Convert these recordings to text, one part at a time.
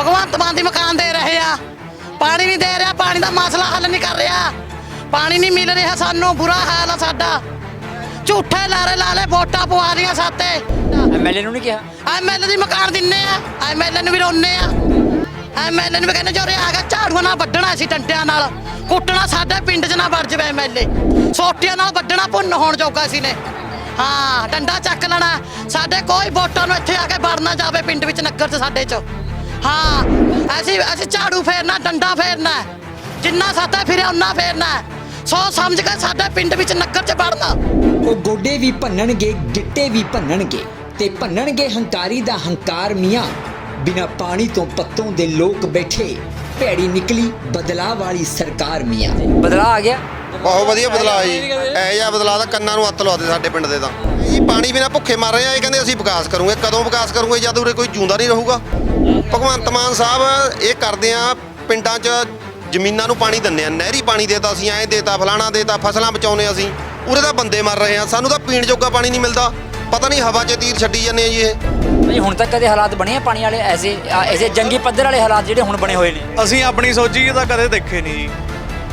ਭਗਵੰਤ ਮਾਨ ਦੀ ਮਕਾਨ ਦੇ ਰਹੇ ਆ। ਪਾਣੀ ਨਹੀਂ ਦੇ ਰਿਹਾ ਪਾਣੀ ਦਾ ਮਸਲਾ ਹੱਲ ਨਹੀਂ ਕਰ ਰਿਹਾ। ਪਾਣੀ ਨਹੀਂ ਮਿਲ ਰਿਹਾ ਸਾਨੂੰ ਬੁਰਾ ਹਾਲ ਆ ਸਾਡਾ। ਝੂਠੇ ਲਾਰੇ ਲਾਲੇ ਵੋਟਾਂ ਪਵਾ ਲੀਆਂ ਸਾਤੇ ਐਮਐਲਏ ਨੂੰ ਨਹੀਂ ਕਿਹਾ? ਐਮਐਲਏ ਦੀ ਮਕਾਨ ਦਿੰਨੇ ਆ ਐਮਐਲਏ ਨੂੰ ਵੀ ਰੋਨੇ ਆ। ਐਮਐਲਏ ਨੂੰ ਵੀ ਕਹਿੰਦੇ ਜੋਰੇ ਆ ਗਿਆ ਝਾੜੂਆਂ ਨਾਲ ਵੱਢਣਾ ਸੀ ਡੰਡਿਆਂ ਨਾਲ। ਕੁੱਟਣਾ ਸਾਡੇ ਪਿੰਡ 'ਚ ਨਾ ਵੜ ਜਾਵੇ ਐਮਐਲਏ ਸੋਟੀਆਂ ਨਾਲ ਵੱਢਣਾ ਪੁੰਨ ਹੋਣ ਜੋਗਾ ਸੀ ਨੇ। ਹਾਂ ਡੰਡਾ ਚੱਕ ਲੈਣਾ। ਸਾਡੇ ਕੋਈ ਵੋਟਾਂ ਨੂੰ ਇੱਥੇ ਆ ਕੇ ਵੜਨਾ ਜਾਵੇ ਪਿੰਡ ਵਿੱਚ ਨਗਰ 'ਚ ਸਾਡੇ 'ਚ। ਹਾਂ ਅਸੀਂ ਅਸੀਂ ਝਾੜੂ ਫੇਰਨਾ ਡੰਡਾ ਫੇਰਨਾ ਜਿੰਨਾ ਸਾਤਾ ਫਿਰਿਆ ਉਹਨਾਂ ਫੇਰਨਾ ਸੋ ਸਮਝ ਕੇ ਸਾਡੇ ਪਿੰਡ ਵਿੱਚ ਨਗਰ 'ਚ ਵੜਨਾ। ਉਹ ਗੋਡੇ ਵੀ ਭੰਨਣਗੇ ਗਿੱਟੇ ਵੀ ਭੰਨਣਗੇ ਤੇ ਭੰਨਣਗੇ ਹੰਕਾਰੀ ਦਾ ਹੰਕਾਰ ਮੀਆਂ। ਬਿਨਾ ਪਾਣੀ ਤੋਂ ਪੱਤੋਂ ਦੇ ਲੋਕ ਬੈਠੇ। ਭੈੜੀ ਨਿਕਲੀ ਬਦਲਾਅ ਵਾਲੀ ਸਰਕਾਰ ਮੀਆਂ। ਬਦਲਾ ਆ ਗਿਆ। ਬਹੁਤ ਵਧੀਆ ਬਦਲਾਅ ਜੀ ਇਹ ਜਿਹਾ ਬਦਲਾਅ ਤਾਂ ਕੰਨਾਂ ਨੂੰ ਹੱਥ ਲਵਾਦੇ ਸਾਡੇ ਪਿੰਡ ਦੇ ਤਾਂ। ਪਾਣੀ ਬਿਨਾ ਭੁੱਖੇ ਮਰ ਰਹੇ ਆ ਇਹ ਕਹਿੰਦੇ ਅਸੀਂ ਵਿਕਾਸ ਕਰੂਗੇ। ਕਦੋਂ ਵਿਕਾਸ ਕਰੂਗੇ? ਜਦ ਉਰੇ ਕੋਈ ਜੂੰਦਾ ਨਹੀਂ ਰਹੂਗਾ। ਭਗਵੰਤ ਮਾਨ ਸਾਹਿਬ ਇਹ ਕਰਦੇ ਆ ਪਿੰਡਾਂ 'ਚ ਜ਼ਮੀਨਾਂ ਨੂੰ ਪਾਣੀ ਦਿੰਦੇ ਆ। ਨਹਿਰੀ ਪਾਣੀ ਦੇਤਾ ਅਸੀਂ ਐਂ ਦੇਤਾ ਫਲਾਣਾ ਦੇਤਾ ਫਸਲਾਂ ਬਚਾਉਨੇ ਅਸੀਂ। ਉਰੇ ਤਾਂ ਬੰਦੇ ਮਰ ਰਹੇ ਆ। ਸਾਨੂੰ ਤਾਂ ਪੀਣ ਜੋਗਾ ਪਾਣੀ ਨਹੀਂ ਮਿਲਦਾ। ਪਤਾ ਨਹੀਂ ਹਵਾ 'ਚ ਤੀਰ ਛੱਡੀ ਜਾਂਦੇ ਆ ਜੀ ਇਹ। ਭਾਈ ਹੁਣ ਤੱਕ ਕਦੇ ਹਾਲਾਤ ਬਣੇ ਆ ਪਾਣੀ ਵਾਲੇ ਐਸੇ ਐਸੇ ਜੰਗੀ ਪੱਧਰ ਵਾਲੇ ਹਾਲਾਤ ਜਿਹੜੇ ਹੁਣ ਬਣੇ ਹੋਏ ਨੇ। ਅਸੀਂ ਆਪਣੀ ਸੋਚੀ ਤਾਂ ਕਦੇ ਦੇਖੇ ਨਹੀਂ ਜੀ।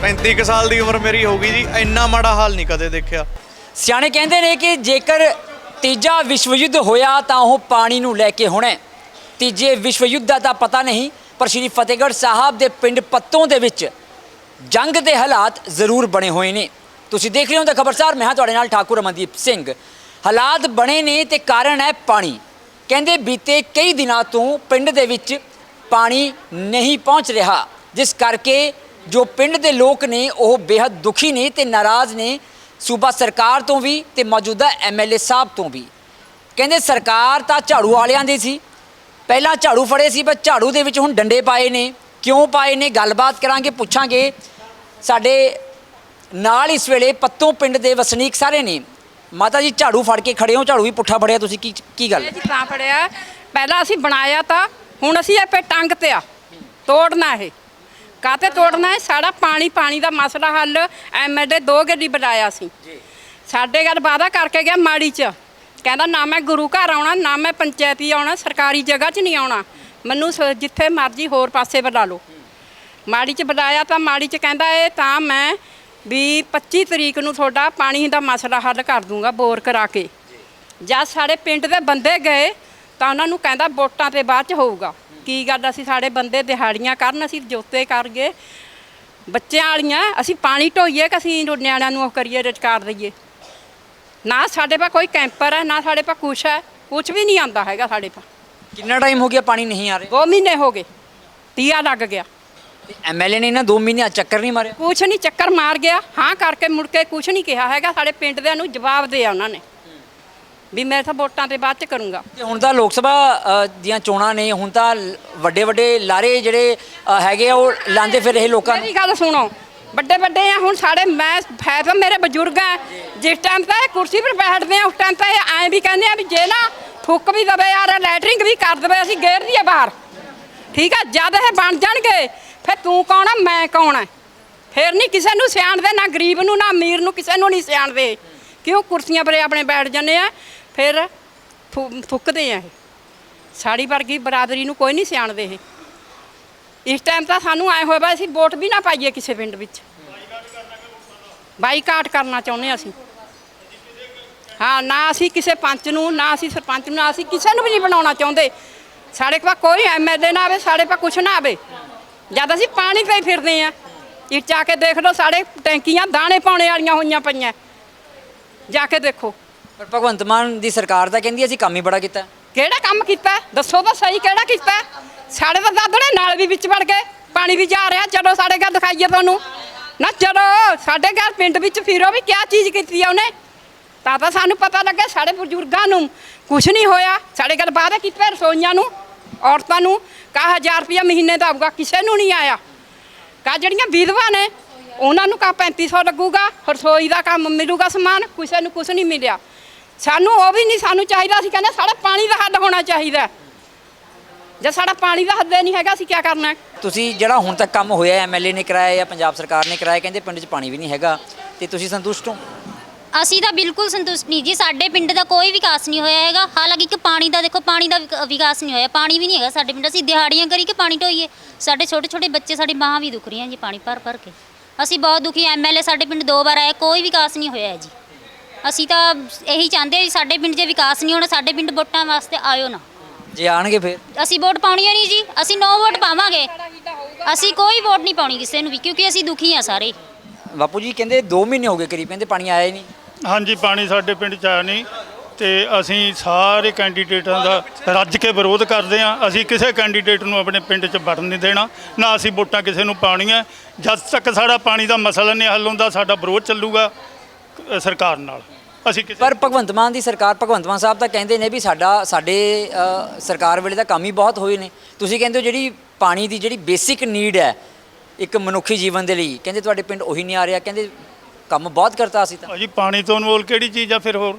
35 ਕੁ ਸਾਲ ਦੀ ਉਮਰ ਮੇਰੀ ਹੋ ਗਈ ਜੀ। ਇੰਨਾ ਮਾੜਾ ਹਾਲ ਨਹੀਂ ਕਦੇ ਦੇਖਿਆ। ਸਿਆਣੇ ਕਹਿੰਦੇ ਨੇ ਕਿ ਜੇਕਰ ਤੀਜਾ ਵਿਸ਼ਵ ਯੁੱਧ ਹੋਇਆ ਤਾਂ ਉਹ ਪਾਣੀ ਨੂੰ ਲੈ ਕੇ ਹੋਣਾ। ਤੀਜੇ ਵਿਸ਼ਵ ਯੁੱਧ ਦਾ ਤਾਂ ਪਤਾ ਨਹੀਂ, ਪਰ ਸ਼੍ਰੀ ਫਤਿਹਗੜ੍ਹ ਸਾਹਿਬ ਦੇ ਪਿੰਡ ਪੱਤੋਂ ਦੇ ਵਿੱਚ ਜੰਗ ਦੇ ਹਾਲਾਤ ਜ਼ਰੂਰ ਬਣੇ ਹੋਏ ਨੇ। ਤੁਸੀਂ ਦੇਖ ਰਹੇ ਹੋ ਤਾਂ ਖਬਰਸਾਰ, ਮੈਂ ਹਾਂ ਤੁਹਾਡੇ ਨਾਲ ਠਾਕੁਰ ਅਮਨਦੀਪ ਸਿੰਘ। ਹਾਲਾਤ ਬਣੇ ਨੇ ਤੇ ਕਾਰਨ ਹੈ ਪਾਣੀ। ਕਹਿੰਦੇ ਬੀਤੇ ਕਈ ਦਿਨਾਂ ਤੋਂ ਪਿੰਡ ਦੇ ਵਿੱਚ ਪਾਣੀ ਨਹੀਂ ਪਹੁੰਚ ਰਿਹਾ, ਜਿਸ ਕਰਕੇ ਜੋ ਪਿੰਡ ਦੇ ਲੋਕ ਨੇ ਉਹ ਬੇहद ਦੁਖੀ ਨੇ ਤੇ ਨਾਰਾਜ਼ ਨੇ। ਸੂਬਾ ਸਰਕਾਰ ਤੋਂ ਵੀ ਤੇ ਮੌਜੂਦਾ ਐਮਐਲਏ ਸਾਹਿਬ ਤੋਂ ਵੀ। ਕਹਿੰਦੇ ਸਰਕਾਰ ਤਾਂ ਝਾੜੂ ਵਾਲਿਆਂ ਦੀ ਸੀ। ਪਹਿਲਾਂ ਝਾੜੂ ਫੜੇ ਸੀ, ਪਰ ਝਾੜੂ ਦੇ ਵਿੱਚ ਹੁਣ ਡੰਡੇ ਪਾਏ ਨੇ। ਕਿਉਂ ਪਾਏ ਨੇ? ਗੱਲਬਾਤ ਕਰਾਂਗੇ, ਪੁੱਛਾਂਗੇ। ਸਾਡੇ ਨਾਲ ਇਸ ਵੇਲੇ ਪੱਤੋਂ ਪਿੰਡ ਦੇ ਵਸਨੀਕ ਸਾਰੇ ਨੇ। ਮਾਤਾ ਜੀ, ਝਾੜੂ ਫੜ ਕੇ ਖੜੇ ਹੋ। ਝਾੜੂ ਵੀ ਪੁੱਠਾ ਫੜਿਆ, ਤੁਸੀਂ ਕੀ ਕੀ ਗੱਲ? ਇਹ ਜੀ, ਤਾਂ ਫੜਿਆ। ਪਹਿਲਾਂ ਅਸੀਂ ਬਣਾਇਆ ਤਾਂ, ਹੁਣ ਅਸੀਂ ਇਹ ਪੇ ਟੰਗ ਤੇ ਆ। ਤੋੜਨਾ ਇਹ। ਕਾਤੇ ਤੋੜਨਾ ਹੈ? ਸਾਡਾ ਪਾਣੀ ਪਾਣੀ ਦਾ ਮਸਲਾ ਹੱਲ ਐਮਐਲਏ ਦੋ ਗੱਡੀ ਬਣਾਇਆ ਸੀ। ਸਾਡੇ ਗੱਲ ਵਾਦਾ ਕਰਕੇ ਗਿਆ ਮਾੜੀ ਚ। ਕਹਿੰਦਾ ਨਾ ਮੈਂ ਗੁਰੂ ਘਰ ਆਉਣਾ ਨਾ ਮੈਂ ਪੰਚਾਇਤੀ ਆਉਣਾ ਸਰਕਾਰੀ ਜਗ੍ਹਾ 'ਚ ਨਹੀਂ ਆਉਣਾ। ਮੈਨੂੰ ਸ- ਜਿੱਥੇ ਮਰਜ਼ੀ ਹੋਰ ਪਾਸੇ ਬੁਲਾ ਲਓ। ਮਾੜੀ ਚ ਬੁਲਾਇਆ ਤਾਂ ਮਾੜੀ ਚ ਕਹਿੰਦਾ ਇਹ ਤਾਂ ਮੈਂ ਵੀ 25 ਤਰੀਕ ਨੂੰ ਤੁਹਾਡਾ ਪਾਣੀ ਦਾ ਮਸਲਾ ਹੱਲ ਕਰ ਦੂੰਗਾ ਬੋਰ ਕਰਾ ਕੇ। ਜਦ ਸਾਡੇ ਪਿੰਡ ਦੇ ਬੰਦੇ ਗਏ ਤਾਂ ਉਹਨਾਂ ਨੂੰ ਕਹਿੰਦਾ ਵੋਟਾਂ ਤੇ ਬਾਅਦ ਚ ਹੋਊਗਾ। ਕੀ ਗੱਲ ਅਸੀਂ ਸਾਡੇ ਬੰਦੇ ਦਿਹਾੜੀਆਂ ਕਰਨ ਅਸੀਂ ਜੋਤੇ ਕਰ ਗਏ ਬੱਚਿਆਂ ਵਾਲੀਆਂ ਅਸੀਂ ਪਾਣੀ ਢੋਈਏ ਕਿ ਅਸੀਂ ਨਿਆਣਿਆਂ ਨੂੰ ਉਹ ਕਰੀਏ ਰੁਜ਼ਗਾਰ ਦਈਏ। ਨਾ ਸਾਡੇ ਪਾ ਕੋਈ ਕੈਂਪਰ ਹੈ ਨਾ ਸਾਡੇ ਪਾ ਕੁਛ ਹੈ ਕੁਛ ਵੀ ਨਹੀਂ ਆਂਦਾ ਹੈਗਾ ਸਾਡੇ ਪਾ। ਕਿੰਨਾ ਟਾਈਮ ਹੋ ਗਿਆ ਪਾਣੀ ਨਹੀਂ ਆ ਰਿਹਾ? ਦੋ ਮਹੀਨੇ ਹੋ ਗਏ ਤੀਆ ਲੱਗ ਗਿਆ। ਐਮਐਲਏ ਨੇ ਇਹਨਾਂ 2 ਮਹੀਨਿਆਂ ਚੱਕਰ ਨਹੀਂ ਮਾਰਿਆ? ਕੁਛ ਨਹੀਂ ਚੱਕਰ ਮਾਰ ਗਿਆ। ਹਾਂ ਕਰਕੇ ਮੁੜ ਕੇ ਕੁਛ ਨਹੀਂ ਕਿਹਾ ਹੈਗਾ ਸਾਡੇ ਪਿੰਡ ਦਿਆਂ ਨੂੰ ਜਵਾਬ ਦਿਆ ਉਹਨਾਂ ਨੇ। ਵੀ ਮੈਂ ਤਾਂ ਵੋਟਾਂ ਤੇ ਬਾਅਦ ਚ ਕਰੂੰਗਾ। ਤੇ ਹੁਣ ਤਾਂ ਲੋਕ ਸਭਾ ਅ, ਦੀਆਂ ਚੋਣਾਂ ਨੇ ਹੁਣ ਤਾਂ ਵੱਡੇ ਵੱਡੇ ਲਾਰੇ ਜਿਹੜੇ ਅ, ਹੈਗੇ ਆ ਉਹ ਲਾਂਦੇ ਫਿਰ ਰਹੇ ਲੋਕਾਂ ਨੂੰ। ਮੇਰੀ ਗੱਲ ਸੁਣੋ ਵੱਡੇ ਵੱਡੇ ਆ ਹੁਣ ਸਾਡੇ ਮੈਂ ਹੈ ਤਾਂ ਮੇਰੇ ਬਜ਼ੁਰਗ ਆ। ਜਿਸ ਟਾਈਮ ਤਾਂ ਇਹ ਕੁਰਸੀ 'ਤੇ ਬੈਠਦੇ ਆ ਉਸ ਟਾਈਮ ਤਾਂ ਇਹ ਐਂ ਵੀ ਕਹਿੰਦੇ ਆ ਵੀ ਜੇ ਨਾ ਫੁੱਕ ਵੀ ਦਵੇ ਯਾਰ ਲੈਟਰਿੰਗ ਵੀ ਕਰ ਦਵੇ ਅਸੀਂ ਗੇਰ ਦਈਏ ਬਾਹਰ। ਠੀਕ ਆ ਜਦ ਇਹ ਬਣ ਜਾਣਗੇ ਫਿਰ ਤੂੰ ਕੌਣ ਆ ਮੈਂ ਕੌਣ ਆ? ਫਿਰ ਨਹੀਂ ਕਿਸੇ ਨੂੰ ਸਿਆਣਦੇ ਨਾ ਗਰੀਬ ਨੂੰ ਨਾ ਅਮੀਰ ਨੂੰ ਕਿਸੇ ਨੂੰ ਨਹੀਂ ਸਿਆਣਦੇ। ਕਿ ਉਹ ਕੁਰਸੀਆਂ 'ਤੇ ਆਪਣੇ ਬੈਠ ਜਾਂਦੇ ਆ? ਫਿਰ ਫੁ- ਫੁੱਕਦੇ ਆ ਇਹ। ਸਾੜੀ ਵਰਗੀ ਬਰਾਦਰੀ ਨੂੰ ਕੋਈ ਨਹੀਂ ਸਿਆਣਦੇ ਇਹ। ਇਸ ਟਾਈਮ ਤਾਂ ਸਾਨੂੰ ਐ ਹੋਇਆ ਵਾ, ਅਸੀਂ ਵੋਟ ਵੀ ਨਾ ਪਾਈਏ ਕਿਸੇ ਪਿੰਡ ਵਿੱਚ। ਬਾਈਕਾਟ ਕਰਨਾ ਚਾਹੁੰਦੇ ਅਸੀਂ। ਹਾਂ, ਨਾ ਅਸੀਂ ਕਿਸੇ ਪੰਚ ਨੂੰ, ਨਾ ਅਸੀਂ ਸਰਪੰਚ ਨੂੰ, ਨਾ ਅਸੀਂ ਕਿਸੇ ਨੂੰ ਵੀ ਨਹੀਂ ਬਣਾਉਣਾ ਚਾਹੁੰਦੇ। ਸਾਡੇ ਕੋਲ ਕੋਈ ਐਮਐਲਏ ਨਾ ਆਵੇ, ਸਾਡੇ ਕੋਲ ਕੁਛ ਨਾ ਆਵੇ। ਜਦ ਅਸੀਂ ਪਾਣੀ ਤੇ ਫਿਰਦੇ ਆ ਇਹ ਜਾ ਕੇ ਦੇਖ ਲਓ, ਸਾਡੇ ਟੈਂਕੀਆਂ ਦਾਣੇ ਪਾਉਣੇ ਵਾਲੀਆਂ ਹੋਈਆਂ ਪਈਆਂ। ਜਾ ਕੇ ਦੇਖੋ। ਪਰ ਭਗਵੰਤ ਮਾਨ ਦੀ ਸਰਕਾਰ ਤਾਂ ਕਹਿੰਦੀ ਅਸੀਂ ਕੰਮ ਹੀ ਬੜਾ ਕੀਤਾ। ਕਿਹੜਾ ਕੰਮ ਕੀਤਾ? ਹੈ? ਦੱਸੋ ਤਾਂ ਸਹੀ ਕਿਹੜਾ ਕੀਤਾ? ਹੈ? ਸਾਡੇ ਤਾਂ ਦਾਦੜੇ ਨਾਲ ਵੀ ਵਿੱਚ ਵੜ ਗਏ। ਪਾਣੀ ਵੀ ਜਾ ਰਿਹਾ ਚਲੋ ਸਾਡੇ ਘਰ ਦਿਖਾਈਏ ਤੁਹਾਨੂੰ ਨਾ ਚਲੋ ਸਾਡੇ ਘਰ ਪਿੰਡ ਵਿੱਚ ਫਿਰੋ ਵੀ ਕਿਆ ਚੀਜ਼ ਕੀਤੀ ਆ ਉਹਨੇ? ਤਾਂ ਤਾਂ ਸਾਨੂੰ ਪਤਾ ਲੱਗਾ ਸਾਡੇ ਬਜ਼ੁਰਗਾਂ ਨੂੰ ਕੁਝ ਨਹੀਂ ਹੋਇਆ। ਸਾਡੇ ਘਰ ਵਾਅਦਾ ਕੀਤੇ ਰਸੋਈਆਂ ਨੂੰ ਔਰਤਾਂ ਨੂੰ। ਕਾ 1000 ਰੁਪਇਆ ਮਹੀਨੇ ਦਾ ਆਊਗਾ ਕਿਸੇ ਨੂੰ ਨਹੀਂ ਆਇਆ। ਕਾ ਜਿਹੜੀਆਂ ਵਿਧਵਾ ਨੇ ਉਹਨਾਂ ਨੂੰ ਕਾ 3500 ਲੱਗੂਗਾ ਰਸੋਈ ਦਾ ਕੰਮ ਮਿਲੂਗਾ ਸਮਾਨ ਕਿਸੇ ਨੂੰ ਕੁਝ ਨਹੀਂ ਮਿਲਿਆ। ਸਾਨੂੰ ਉਹ ਵੀ ਨਹੀਂ ਸਾਨੂੰ ਚਾਹੀਦਾ ਅਸੀਂ ਕਹਿੰਦੇ ਸਾਡਾ ਪਾਣੀ ਦਾ ਹੱਲ ਹੋਣਾ ਚਾਹੀਦਾ। ਜੇ ਸਾਡਾ ਪਾਣੀ ਦਾ ਹੱਲ ਹੀ ਨਹੀਂ ਹੈਗਾ ਅਸੀਂ ਕੀ ਕਰਨਾ? ਤੁਸੀਂ ਜਿਹੜਾ ਹੁਣ ਤੱਕ ਕੰਮ ਹੋਇਆ ਐਮਐਲਏ ਨੇ ਕਰਾਇਆ ਜਾਂ ਪੰਜਾਬ ਸਰਕਾਰ ਨੇ ਕਰਾਇਆ ਕਹਿੰਦੇ ਪਿੰਡ 'ਚ ਪਾਣੀ ਵੀ ਨਹੀਂ ਹੈਗਾ ਤੇ ਤੁਸੀਂ ਸੰਤੁਸ਼ਟ ਹੋ? ਅਸੀਂ ਤਾਂ ਬਿਲਕੁਲ ਸੰਤੁਸ਼ਟ ਨਹੀਂ ਜੀ ਸਾਡੇ ਪਿੰਡ ਦਾ ਕੋਈ ਵਿਕਾਸ ਨਹੀਂ ਹੋਇਆ ਹੈਗਾ। ਹਾਲਾਂਕਿ ਇੱਕ ਪਾਣੀ ਦਾ ਦੇਖੋ ਪਾਣੀ ਦਾ ਵਿਕ- ਵਿਕਾਸ ਨਹੀਂ ਹੋਇਆ ਪਾਣੀ ਵੀ ਨਹੀਂ ਹੈਗਾ ਸਾਡੇ ਪਿੰਡ ਅਸੀਂ ਦਿਹਾੜੀਆਂ ਕਰੀ ਕਿ ਪਾਣੀ ਢੋਈਏ? ਸਾਡੇ ਛੋਟੇ ਛੋਟੇ ਬੱਚੇ ਸਾਡੀ ਬਾਹਾਂ ਵੀ ਦੁਖ ਰਹੀਆਂ ਜੀ ਪਾਣੀ ਭਰ ਭਰ ਕੇ। ਅਸੀਂ ਬਹੁਤ ਦੁਖੀ ਐਮਐਲਏ ਸਾਡੇ ਪਿੰਡ ਦੋ ਵਾਰ ਆਏ ਕੋਈ ਵਿਕਾਸ ਨਹੀਂ ਹੋਇਆ ਹੈ ਜੀ। ਅਸੀਂ ਤਾਂ ਇਹੀ ਚਾਹੁੰਦੇ ਹਾਂ ਵੀ ਸਾਡੇ ਪਿੰਡ 'ਚ ਵਿਕਾਸ ਨਹੀਂ ਹੋਣਾ ਸਾਡੇ ਪਿੰਡ ਵੋਟਾਂ ਵਾਸਤੇ ਆਇਓ ਨਾ। ਜੇ ਆਣਗੇ ਫਿਰ? ਅਸੀਂ ਵੋਟ ਪਾਉਣੀ ਨਹੀਂ ਜੀ ਅਸੀਂ ਨੋ ਵੋਟ ਪਾਵਾਂਗੇ। ਅਸੀਂ ਕੋਈ ਵੋਟ ਨਹੀਂ ਪਾਉਣੀ ਕਿਸੇ ਨੂੰ ਵੀ ਕਿਉਂਕਿ ਅਸੀਂ ਦੁਖੀ ਆ ਸਾਰੇ। ਬਾਪੂ ਜੀ ਕਹਿੰਦੇ 2 ਮਹੀਨੇ ਹੋ ਗਏ ਕਰੀਬ ਕਹਿੰਦੇ ਪਾਣੀ ਆਇਆ ਹੀ ਨਹੀਂ। ਹਾਂਜੀ ਪਾਣੀ ਸਾਡੇ ਪਿੰਡ ਚ ਆਇਆ ਨਹੀਂ। ਤੇ ਅਸੀਂ ਸਾਰੇ ਕੈਂਡੀਡੇਟਾਂ ਦਾ ਰੱਜ ਕੇ ਵਿਰੋਧ ਕਰਦੇ ਹਾਂ। ਅਸੀਂ ਕਿਸੇ ਕੈਂਡੀਡੇਟ ਨੂੰ ਆਪਣੇ ਪਿੰਡ ਚ ਵੜਨ ਨਹੀਂ ਦੇਣਾ ਨਾ ਅਸੀਂ ਵੋਟਾਂ ਕਿਸੇ ਨੂੰ ਪਾਉਣੀਆਂ। ਜਦ ਤੱਕ ਸਾਡਾ ਪਾਣੀ ਦਾ ਮਸਲਾ ਨਹੀਂ ਹੱਲ ਹੁੰਦਾ ਸਾਡਾ ਵਿਰੋਧ ਚੱਲੂਗਾ ਅ, ਸਰਕਾਰ ਨਾਲ। ਅਸੀਂ ਕਿਸੇ ਪਰ ਭਗਵੰਤ ਮਾਨ ਦੀ ਸਰਕਾਰ ਭਗਵੰਤ ਮਾਨ ਸਾਹਿਬ ਤਾਂ ਕਹਿੰਦੇ ਨੇ ਵੀ ਸਾਡਾ ਸਾਡੇ ਅ, ਸਰਕਾਰ ਵੇਲੇ ਤਾਂ ਕੰਮ ਹੀ ਬਹੁਤ ਹੋਏ ਨੇ। ਤੁਸੀਂ ਕਹਿੰਦੇ ਹੋ ਜਿਹੜੀ ਪਾਣੀ ਦੀ ਜਿਹੜੀ ਬੇਸਿਕ ਨੀਡ ਹੈ ਇੱਕ ਮਨੁੱਖੀ ਜੀਵਨ ਦੇ ਲਈ ਕਹਿੰਦੇ ਤੁਹਾਡੇ ਪਿੰਡ ਉਹੀ ਨਹੀਂ ਆ ਰਿਹਾ ਕਹਿੰਦੇ ਕੰਮ ਬਹੁਤ ਕਰਤਾ ਅਸੀਂ ਤਾਂ। ਭਾਜੀ ਪਾਣੀ ਤੋਂ ਅਨਮੋਲ ਕਿਹੜੀ ਚੀਜ਼ ਆ ਫਿਰ ਹੋਰ?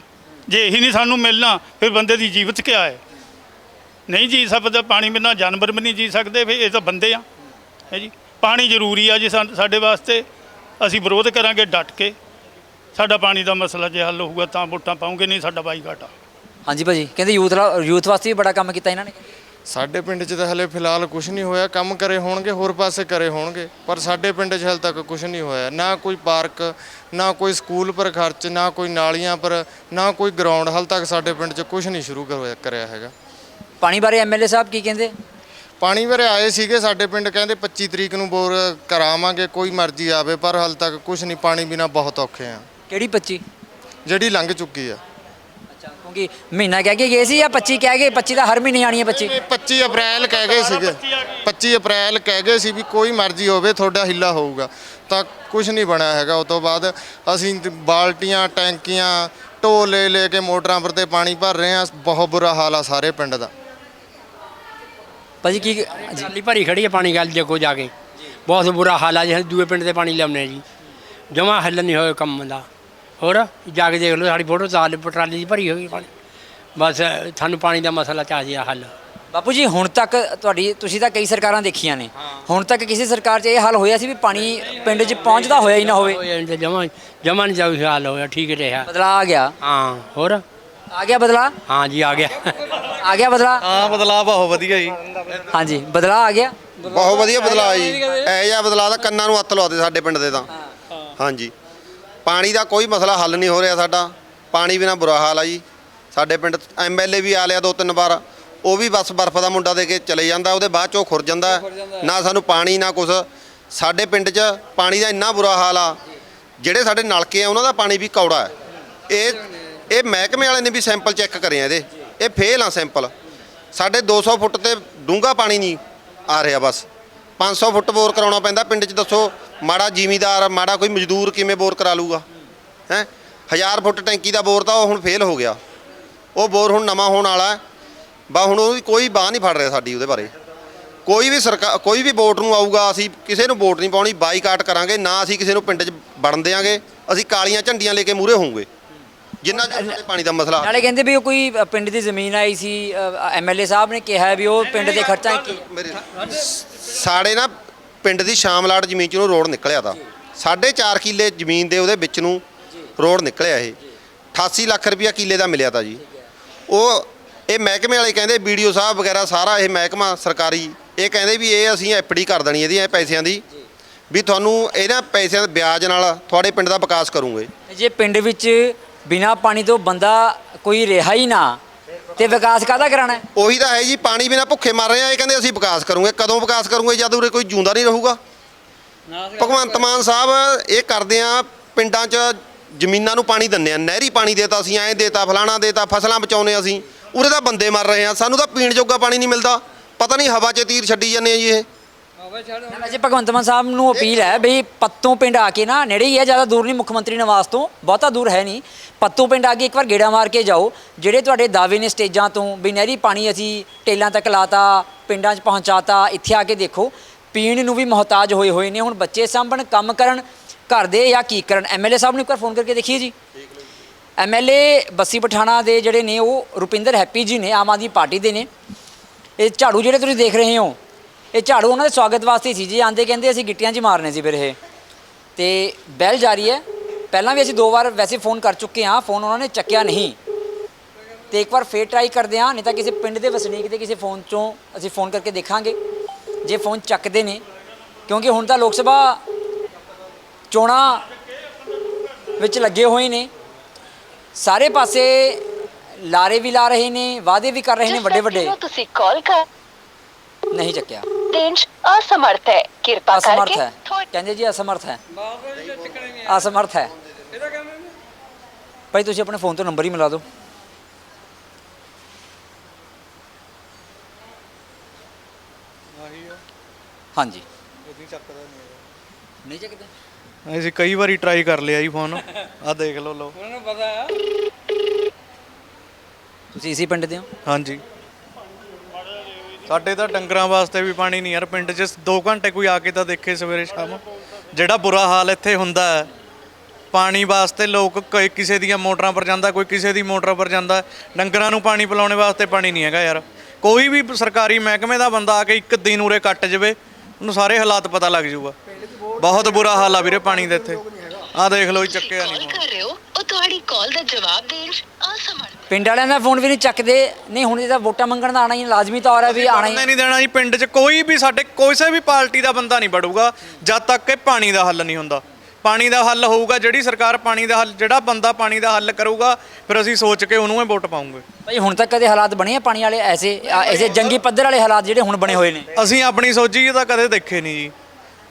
ਜੇ ਇਹੀ ਨਹੀਂ ਸਾਨੂੰ ਮਿਲਣਾ, ਫਿਰ ਬੰਦੇ ਦੀ ਜੀਵਤ ਕਿਆ ਹੈ? ਨਹੀਂ ਜੀ ਸਕਦਾ ਪਾਣੀ ਬਿਨਾਂ ਜਾਨਵਰ ਵੀ ਨਹੀਂ ਜੀ ਸਕਦੇ, ਫਿਰ ਇਹ ਤਾਂ ਬੰਦੇ ਆ। ਹੈ ਜੀ? ਪਾਣੀ ਜ਼ਰੂਰੀ ਆ ਜੀ ਸਾਡੇ ਵਾਸਤੇ। ਅਸੀਂ ਵਿਰੋਧ ਕਰਾਂਗੇ ਡਟ ਕੇ। ਸਾਡਾ ਪਾਣੀ ਦਾ ਮਸਲਾ ਜੇ ਹੱਲ ਹੋਊਗਾ ਤਾਂ ਵੋਟਾਂ ਪਾਉਂਗੇ, ਨਹੀਂ ਸਾਡਾ ਬਾਈਕਾਟ ਆ। ਹਾਂਜੀ ਭਾਜੀ, ਕਹਿੰਦੇ ਯੂਥ ਯੂਥ ਵਾਸਤੇ ਵੀ ਬੜਾ ਕੰਮ ਕੀਤਾ ਇਹਨਾਂ ਨੇ। ਸਾਡੇ ਪਿੰਡ 'ਚ ਤਾਂ ਹਲੇ ਫਿਲਹਾਲ ਕੁਝ ਨਹੀਂ ਹੋਇਆ। ਕੰਮ ਕਰੇ ਹੋਣਗੇ ਹੋਰ ਪਾਸੇ ਕਰੇ ਹੋਣਗੇ। ਪਰ ਸਾਡੇ ਪਿੰਡ 'ਚ ਹਲੇ ਤੱਕ ਕੁਝ ਨਹੀਂ ਹੋਇਆ। ਨਾ ਕੋਈ ਪਾਰਕ ਨਾ ਕੋਈ ਸਕੂਲ ਪਰ ਖਰਚ ਨਾ ਕੋਈ ਨਾਲੀਆਂ ਪਰ ਨਾ ਕੋਈ ਗਰਾਊਂਡ ਹਲੇ ਤੱਕ ਸਾਡੇ ਪਿੰਡ 'ਚ ਕੁਝ ਨਹੀਂ ਸ਼ੁਰੂ ਕਰਵਾਇਆ ਕਰਿਆ ਹੈਗਾ। ਪਾਣੀ ਬਾਰੇ ਐਮਐਲਏ ਸਾਹਿਬ ਕੀ ਕਹਿੰਦੇ? ਪਾਣੀ ਬਾਰੇ ਆਏ ਸੀਗੇ ਸਾਡੇ ਪਿੰਡ ਕਹਿੰਦੇ 25 ਤਰੀਕ ਨੂੰ ਬੋਰ ਕਰਾਵਾਂਗੇ ਕੋਈ ਮਰਜ਼ੀ ਆਵੇ ਪਰ ਹਲੇ ਤੱਕ ਕੁਝ ਨਹੀਂ ਪਾਣੀ ਬਿਨਾ ਬਹੁਤ ਔਖੇ ਆ। ਕਿਹੜੀ 25 ਜਿਹੜੀ ਲੰਘ ਚੁੱਕੀ ਆ। ਕਿਉਂਕਿ ਮਹੀਨਾ ਕਹਿ ਕੇ ਗਏ ਸੀ ਜਾਂ 25 ਕਹਿ ਗਏ? 25 ਤਾਂ ਹਰ ਮਹੀਨੇ ਆਣੀ ਹੈ 25 ਇਹ 25 ਅਪ੍ਰੈਲ ਕਹਿ ਗਏ ਸੀਗੇ। 25 ਅਪ੍ਰੈਲ ਕਹਿ ਗਏ ਸੀ ਵੀ ਕੋਈ ਮਰਜ਼ੀ ਹੋਵੇ ਤੁਹਾਡਾ ਹਿੱਲਾ ਹੋਊਗਾ। ਤਾਂ ਕੁਝ ਨਹੀਂ ਬਣਿਆ ਹੈਗਾ। ਉਸ ਤੋਂ ਬਾਅਦ ਅਸੀਂ ਬਾਲਟੀਆਂ ਟੈਂਕੀਆਂ ਢੋਲ ਲੈ ਲੈ ਕੇ ਮੋਟਰਾਂ ਪਰ ਤੇ ਪਾਣੀ ਭਰ ਰਹੇ ਆ ਬਹੁਤ ਬੁਰਾ ਹਾਲ ਆ ਸਾਰੇ ਪਿੰਡ ਦਾ। ਭਾਜੀ ਕੀ ਜੀ ਟਰਾਲੀ ਭਰੀ ਖੜੀ ਹੈ ਪਾਣੀ ਗੱਲ ਦੇਖੋ ਜਾ ਕੇ। ਬਹੁਤ ਬੁਰਾ ਹਾਲ ਆ ਜੀ। ਅਸੀਂ ਦੂਏ ਪਿੰਡ ਦੇ ਪਾਣੀ ਲਿਆਉਂਦੇ ਹਾਂ ਜੀ। ਜਮਾ ਹੱਲ ਨਹੀਂ ਹੋਇਆ ਕੰਮ ਦਾ। ਹੋਰ ਜਾ ਕੇ ਦੇਖ ਲਓ ਸਾਡੀ ਫੋਟੋ ਤਾਲ ਟਰਾਲੀ ਦੀ ਭਰੀ ਹੋਈ ਪਾਣੀ ਬਸ ਸਾਨੂੰ ਪਾਣੀ ਦਾ ਮਸਲਾ ਚਾਹੀਦਾ ਹੱਲ। ਬਾਪੂ ਜੀ ਹੁਣ ਤੱਕ ਤੁਹਾਡੀ ਤੁਸੀਂ ਤਾਂ ਕਈ ਸਰਕਾਰਾਂ ਦੇਖੀਆਂ ਨੇ। ਹੁਣ ਤੱਕ ਕਿਸੇ ਸਰਕਾਰ 'ਚ ਇਹ ਹਾਲ ਹੋਇਆ ਸੀ ਵੀ ਪਾਣੀ ਪਿੰਡ 'ਚ ਪਹੁੰਚਦਾ ਹੋਇਆ ਹੀ ਨਾ ਹੋਵੇ? ਜਮਾ ਜਮਾ ਨਹੀਂ ਜਾਊ ਹਾਲ ਹੋਇਆ ਠੀਕ ਰਿਹਾ। ਬਦਲਾ ਆ ਗਿਆ। ਹਾਂ। ਹੋਰ? ਆ ਗਿਆ ਬਦਲਾ ਹਾਂ ਜੀ ਆ ਗਿਆ। ਆ ਗਿਆ ਬਦਲਾ ਹਾਂ ਬਦਲਾਅ ਬਹੁਤ ਵਧੀਆ ਜੀ। ਹਾਂਜੀ ਬਦਲਾ ਆ ਗਿਆ? ਬਹੁਤ ਵਧੀਆ ਬਦਲਾਅ ਜੀ। ਇਹ ਜਿਹਾ ਬਦਲਾਅ ਤਾਂ ਕੰਨਾਂ ਨੂੰ ਹੱਥ ਲਾਉਂਦੇ ਸਾਡੇ ਪਿੰਡ ਦੇ ਤਾਂ। ਹਾਂਜੀ। ਪਾਣੀ ਦਾ ਕੋਈ ਮਸਲਾ ਹੱਲ ਨਹੀਂ ਹੋ ਰਿਹਾ ਸਾਡਾ। ਪਾਣੀ ਬਿਨਾ ਬੁਰਾ ਹਾਲ ਆ ਜੀ। ਸਾਡੇ ਪਿੰਡ ਐਮਐਲਏ ਵੀ ਆ ਲਿਆ ਦੋ ਤਿੰਨ ਵਾਰ। ਉਹ ਵੀ ਬਸ ਬਰਫ਼ ਦਾ ਮੁੰਡਾ ਦੇ ਕੇ ਚਲੇ ਜਾਂਦਾ ਉਹਦੇ ਬਾਅਦ ਚੋਂ ਖੁਰ ਜਾਂਦਾ। ਨਾ ਸਾਨੂੰ ਪਾਣੀ ਨਾ ਕੁਛ। ਸਾਡੇ ਪਿੰਡ 'ਚ ਪਾਣੀ ਦਾ ਇੰਨਾ ਬੁਰਾ ਹਾਲ ਆ। ਜਿਹੜੇ ਸਾਡੇ ਨਲਕੇ ਆ ਉਹਨਾਂ ਦਾ ਪਾਣੀ ਵੀ ਕੌੜਾ ਹੈ। ਇਹ ਇਹ ਮਹਿਕਮੇ ਵਾਲੇ ਨੇ ਵੀ ਸੈਂਪਲ ਚੈੱਕ ਕਰੇ ਆ ਇਹਦੇ। ਇਹ ਫੇਲ ਆ ਸੈਂਪਲ। ਸਾਡੇ 200 ਫੁੱਟ ਤੇ ਡੂੰਘਾ ਪਾਣੀ ਨਹੀਂ ਆ ਰਿਹਾ ਬਸ। 500 ਫੁੱਟ ਬੋਰ ਕਰਾਉਣਾ ਪੈਂਦਾ ਪਿੰਡ 'ਚ ਦੱਸੋ ਮਾੜਾ ਜ਼ਿਮੀਦਾਰ ਮਾੜਾ ਕੋਈ ਮਜ਼ਦੂਰ ਕਿਵੇਂ ਬੋਰ ਕਰਾ ਲੂਗਾ? ਹੈ? 1000 ਫੁੱਟ ਟੈਂਕੀ ਦਾ ਬੋਰ ਤਾਂ ਉਹ ਹੁਣ ਫੇਲ ਹੋ ਗਿਆ। ਉਹ ਬੋਰ ਹੁਣ ਨਵਾਂ ਹੋਣ ਵਾਲਾ ਬਾ ਹੁਣ ਉਹਦੀ ਕੋਈ ਬਾਹ ਨਹੀਂ ਫੜ ਰਿਹਾ ਸਾਡੀ ਉਹਦੇ ਬਾਰੇ। ਕੋਈ ਵੀ ਸਰਕਾਰ ਕੋਈ ਵੀ ਵੋਟ ਨੂੰ ਆਊਗਾ ਅਸੀਂ ਕਿਸੇ ਨੂੰ ਵੋਟ ਨਹੀਂ ਪਾਉਣੀ ਬਾਈਕਾਟ ਕਰਾਂਗੇ ਨਾ ਅਸੀਂ ਕਿਸੇ ਨੂੰ ਪਿੰਡ 'ਚ ਵੜਨ ਦੇਵਾਂਗੇ ਅਸੀਂ ਕਾਲੀਆਂ ਝੰਡੀਆਂ ਲੈ ਕੇ ਮੂਹਰੇ ਹੋਵਾਂਗੇ ਜਿੰਨਾ ਸਾਡੇ ਪਾਣੀ ਦਾ ਮਸਲਾ। ਨਾਲੇ ਕਹਿੰਦੇ ਵੀ ਉਹ ਕੋਈ ਪਿੰਡ ਦੀ ਜ਼ਮੀਨ ਆਈ ਸੀ ਐਮਐਲਏ ਸਾਹਿਬ ਨੇ ਕਿਹਾ ਵੀ ਉਹ ਪਿੰਡ ਦੇ ਖਰਚਾ ਕੀ ਮੇਰੇ ਸਾਡੇ ਨਾ ਪਿੰਡ ਦੀ ਸ਼ਾਮਲਾਟ ਜ਼ਮੀਨ ਚੋਂ ਰੋਡ ਨਿਕਲਿਆ ਤਾ। ਸਾਢੇ ਚਾਰ ਕਿੱਲੇ ਜ਼ਮੀਨ ਦੇ ਉਹਦੇ ਵਿੱਚ ਨੂੰ ਰੋਡ ਨਿਕਲਿਆ ਇਹ। 88 ਲੱਖ ਰੁਪਇਆ ਕਿੱਲੇ ਦਾ ਮਿਲਿਆ ਤਾ ਜੀ। ਉਹ ਇਹ ਮਹਿਕਮੇ ਵਾਲੇ ਕਹਿੰਦੇ ਵੀਡੀਓ ਸਾਹਿਬ ਵਗੈਰਾ ਸਾਰਾ ਇਹ ਮਹਿਕਮਾ ਸਰਕਾਰੀ, ਇਹ ਕਹਿੰਦੇ ਵੀ ਇਹ ਅਸੀਂ ਐਫਡੀ ਕਰ ਦੇਣੀ ਇਹਦੀ, ਇਹ ਪੈਸਿਆਂ ਦੀ। ਵੀ ਤੁਹਾਨੂੰ ਇਹਨਾਂ ਪੈਸਿਆਂ ਦੇ ਵਿਆਜ ਨਾਲ ਤੁਹਾਡੇ ਪਿੰਡ ਦਾ ਵਿਕਾਸ ਕਰੂਗੇ। ਜੇ ਪਿੰਡ ਵਿੱਚ ਬਿਨਾ ਪਾਣੀ ਤੋਂ ਬੰਦਾ ਕੋਈ ਰਿਹਾ ਹੀ ਨਾ ਤੇ ਵਿਕਾਸ ਕਾਹਦਾ ਕਰਾਣਾ ਹੈ? ਉਹੀ ਤਾਂ ਹੈ ਜੀ ਪਾਣੀ ਬਿਨਾ ਭੁੱਖੇ ਮਰ ਰਹੇ ਆ ਇਹ ਕਹਿੰਦੇ ਅਸੀਂ ਵਿਕਾਸ ਕਰੂਗੇ। ਕਦੋਂ ਵਿਕਾਸ ਕਰੂਗੇ ਜਦ ਉਰੇ ਕੋਈ ਜੂੰਦਾ ਨਹੀਂ ਰਹੂਗਾ? ਭਗਵੰਤ ਮਾਨ ਸਾਹਿਬ ਇਹ ਕਰਦੇ ਆ ਪਿੰਡਾਂ 'ਚ ਜ਼ਮੀਨਾਂ ਨੂੰ ਪਾਣੀ ਦਿੰਦੇ ਆ। ਨਹਿਰੀ ਪਾਣੀ ਦੇਤਾ ਅਸੀਂ ਐਂ ਦੇਤਾ ਫਲਾਣਾ ਦੇਤਾ ਫਸਲਾਂ ਬਚਾਉਨੇ ਅਸੀਂ। ਉਰੇ ਤਾਂ ਬੰਦੇ ਮਰ ਰਹੇ ਆ। ਸਾਨੂੰ ਤਾਂ ਪੀਣ ਜੋਗਾ ਪਾਣੀ ਨਹੀਂ ਮਿਲਦਾ। ਪਤਾ ਨਹੀਂ ਹਵਾ 'ਚ ਤੀਰ ਛੱਡੀ ਜਾਂਦੇ ਆ ਜੀ ਇਹ। ਵੈਸੇ ਭਗਵੰਤ ਮਾਨ ਸਾਹਿਬ ਨੂੰ ਅਪੀਲ ਹੈ ਵੀ ਪੱਤੋਂ ਪਿੰਡ ਆ ਕੇ ਨਾ ਨੇੜੇ ਹੀ ਹੈ ਜ਼ਿਆਦਾ ਦੂਰ ਨਹੀਂ ਮੁੱਖ ਮੰਤਰੀ ਨਿਵਾਸ ਤੋਂ ਬਹੁਤਾ ਦੂਰ ਹੈ ਨਹੀਂ। ਪੱਤੋਂ ਪਿੰਡ ਆ ਕੇ ਇੱਕ ਵਾਰ ਗੇੜਾ ਮਾਰ ਕੇ ਜਾਓ। ਜਿਹੜੇ ਤੁਹਾਡੇ ਦਾਅਵੇ ਨੇ ਸਟੇਜਾਂ ਤੋਂ ਵੀ ਨਹਿਰੀ ਪਾਣੀ ਅਸੀਂ ਟੇਲਾਂ ਤੱਕ ਲਾਤਾ, ਪਿੰਡਾਂ 'ਚ ਪਹੁੰਚਾਤਾ, ਇੱਥੇ ਆ ਕੇ ਦੇਖੋ, ਪੀਣ ਨੂੰ ਵੀ ਮੁਹਤਾਜ ਹੋਏ ਹੋਏ ਨੇ। ਹੁਣ ਬੱਚੇ ਸਾਂਭਣ, ਕੰਮ ਕਰਨ, ਘਰ ਦੇ ਜਾਂ ਕੀ ਕਰਨ? ਐਮਐਲਏ ਸਾਹਿਬ ਨੂੰ ਇੱਕ ਵਾਰ ਫੋਨ ਕਰਕੇ ਦੇਖੀਏ ਜੀ। ਐਮਐਲਏ ਬੱਸੀ ਪਠਾਣਾ ਦੇ ਜਿਹੜੇ ਨੇ, ਉਹ ਰੁਪਿੰਦਰ ਹੈਪੀ ਜੀ ਨੇ, ਆਮ ਆਦਮੀ ਪਾਰਟੀ ਦੇ ਨੇ। ਇਹ ਝਾੜੂ ਜਿਹੜੇ ਤੁਸੀਂ ਦੇਖ ਰਹੇ ਹੋ, ਇਹ ਝਾੜੂ ਉਹਨਾਂ ਦੇ ਸਵਾਗਤ ਵਾਸਤੇ ਸੀ ਜੀ। ਆਂਦੇ ਕਹਿੰਦੇ ਅਸੀਂ ਗਿੱਟੀਆਂ 'ਚ ਮਾਰਨੇ ਸੀ ਫਿਰ ਇਹ। ਤੇ ਬੈਲ ਜਾਰੀ ਹੈ। ਪਹਿਲਾਂ ਵੀ ਅਸੀਂ ਦੋ ਵਾਰ ਵੈਸੇ ਫੋਨ ਕਰ ਚੁੱਕੇ ਹਾਂ ਫੋਨ ਉਹਨਾਂ ਨੇ ਚੱਕਿਆ ਨਹੀਂ। ਤੇ ਇੱਕ ਵਾਰ ਫੇਰ ਟਰਾਈ ਕਰਦੇ ਹਾਂ ਨਹੀਂ ਤਾਂ ਕਿਸੇ ਪਿੰਡ ਦੇ ਵਸਨੀਕ ਦੇ ਕਿਸੇ ਫੋਨ ਚੋਂ ਅਸੀਂ ਫੋਨ ਕਰਕੇ ਦੇਖਾਂਗੇ ਜੇ ਫੋਨ ਚੱਕਦੇ ਨੇ। ਕਿਉਂਕਿ ਹੁਣ ਤਾਂ ਲੋਕ ਸਭਾ ਚੋਣਾਂ ਵਿੱਚ ਲੱਗੇ ਹੋਏ ਨੇ। ਸਾਰੇ ਪਾਸੇ ਲਾਰੇ ਵੀ ਲਾ ਰਹੇ ਨੇ ਵਾਅਦੇ ਵੀ ਕਰ ਰਹੇ ਨੇ ਵੱਡੇ ਵੱਡੇ। ਤੁਸੀਂ ਕਾਲ ਕਰ ਨਹੀਂ ਚੱਕਿਆ। 'ਚ ਅਸਮਰਥ ਹੈ। ਕਿਰਪਾ ਅਸਮਰਥ ਕਰਕੇ ਹੈ। ਕਹਿੰਦੇ ਜੀ ਅਸਮਰਥ ਹੈ। ਅਸਮਰਥ ਹੈ। ਭਾਈ ਤੁਸੀਂ ਆਪਣੇ ਫੋਨ ਤੋਂ ਨੰਬਰ ਹੀ ਮਿਲਾ ਦਿਓ। ਹਾਂਜੀ। ਨਹੀਂ ਚੱਕਦੇ? ਅਸੀਂ ਕਈ ਵਾਰੀ ਟਰਾਈ ਕਰ ਲਿਆ ਜੀ ਫੋਨ ਆ ਦੇਖ ਲਓ ਲੋ ਤੁਸੀਂ ਇਸੇ ਪਿੰਡ ਦੇ ਹੋ? ਹਾਂਜੀ। ਸਾਡੇ ਤਾਂ ਡੰਗਰਾਂ ਵਾਸਤੇ ਵੀ ਪਾਣੀ ਨਹੀਂ ਯਾਰ। ਪਿੰਡ 'ਚ 2 ਘੰਟੇ ਕੋਈ ਆ ਕੇ ਤਾਂ ਦੇਖੇ ਸਵੇਰੇ ਸ਼ਾਮ। ਜਿਹੜਾ ਬੁਰਾ ਹਾਲ ਇੱਥੇ ਹੁੰਦਾ ਹੈ ਪਾਣੀ ਵਾਸਤੇ ਲੋਕ ਕੋਈ ਕਿਸੇ ਦੀਆਂ ਮੋਟਰਾਂ ਪਰ ਜਾਂਦਾ ਕੋਈ ਕਿਸੇ ਦੀ ਮੋਟਰ ਪਰ ਜਾਂਦਾ। ਡੰਗਰਾਂ ਨੂੰ ਪਾਣੀ ਪਿਲਾਉਣ ਵਾਸਤੇ ਪਾਣੀ ਨਹੀਂ ਹੈਗਾ ਯਾਰ। ਕੋਈ ਵੀ ਸਰਕਾਰੀ ਮਹਿਕਮੇ ਦਾ ਬੰਦਾ ਆ ਕੇ ਇੱਕ ਦਿਨ ਉਰੇ ਕੱਟ ਜਾਵੇ ਉਹਨੂੰ ਸਾਰੇ ਹਾਲਾਤ ਪਤਾ ਲੱਗ ਜਾਊਗਾ। ਬਹੁਤ ਬੁਰਾ ਹਾਲ ਆ ਵੀਰੇ ਪਾਣੀ ਦੇ ਇੱਥੇ। ਆ ਦੇਖ ਲਓ ਚੱਕਿਆ ਨਹੀਂ ਕਰ ਰਹੇ ਹੋ ਉਹ ਤੁਹਾਡੀ ਕਾਲ ਦਾ ਜਵਾਬ ਦੇਣ 'ਚ ਅਸਮਰਥ। ਪਿੰਡ ਵਾਲਿਆਂ ਦਾ ਫੋਨ ਵੀ ਨਹੀਂ ਚੱਕਦੇ। ਨਹੀਂ ਹੁਣ ਇਹ ਤਾਂ ਵੋਟਾਂ ਮੰਗਣ ਦਾ ਆਣਾ ਹੀ ਲਾਜ਼ਮੀ ਤੌਰ ਹੈ ਵੀ ਆਣਾ ਹੀ। ਨਹੀਂ ਦੇਣਾ ਜੀ ਪਿੰਡ 'ਚ ਕੋਈ ਵੀ ਸਾਡੇ ਕਿਸੇ ਵੀ ਪਾਰਟੀ ਦਾ ਬੰਦਾ ਨਹੀਂ ਵੜੂਗਾ ਜਦ ਤੱਕ ਕਿ ਪਾਣੀ ਦਾ ਹੱਲ ਨਹੀਂ ਹੁੰਦਾ। ਪਾਣੀ ਦਾ ਹੱਲ ਹੋਊਗਾ ਜਿਹੜੀ ਸਰਕਾਰ ਪਾਣੀ ਦਾ ਹੱਲ ਜਿਹੜਾ ਬੰਦਾ ਪਾਣੀ ਦਾ ਹੱਲ ਕਰੂਗਾ ਫਿਰ ਅਸੀਂ ਸੋਚ ਕੇ ਉਹਨੂੰ ਹੀ ਵੋਟ ਪਾਉਂਗੇ। ਭਾਈ ਹੁਣ ਤੱਕ ਕਦੇ ਹਾਲਾਤ ਬਣੇ ਆ ਪਾਣੀ ਵਾਲੇ? ਐਸੇ ਆ, ਐਸੇ ਜੰਗੀ ਪੱਧਰ ਵਾਲੇ ਹਾਲਾਤ ਜਿਹੜੇ ਹੁਣ ਬਣੇ ਹੋਏ ਨੇ? ਅਸੀਂ ਆਪਣੀ ਸੋਚੀ ਤਾਂ ਕਦੇ ਦੇਖੇ ਨਹੀਂ ਜੀ।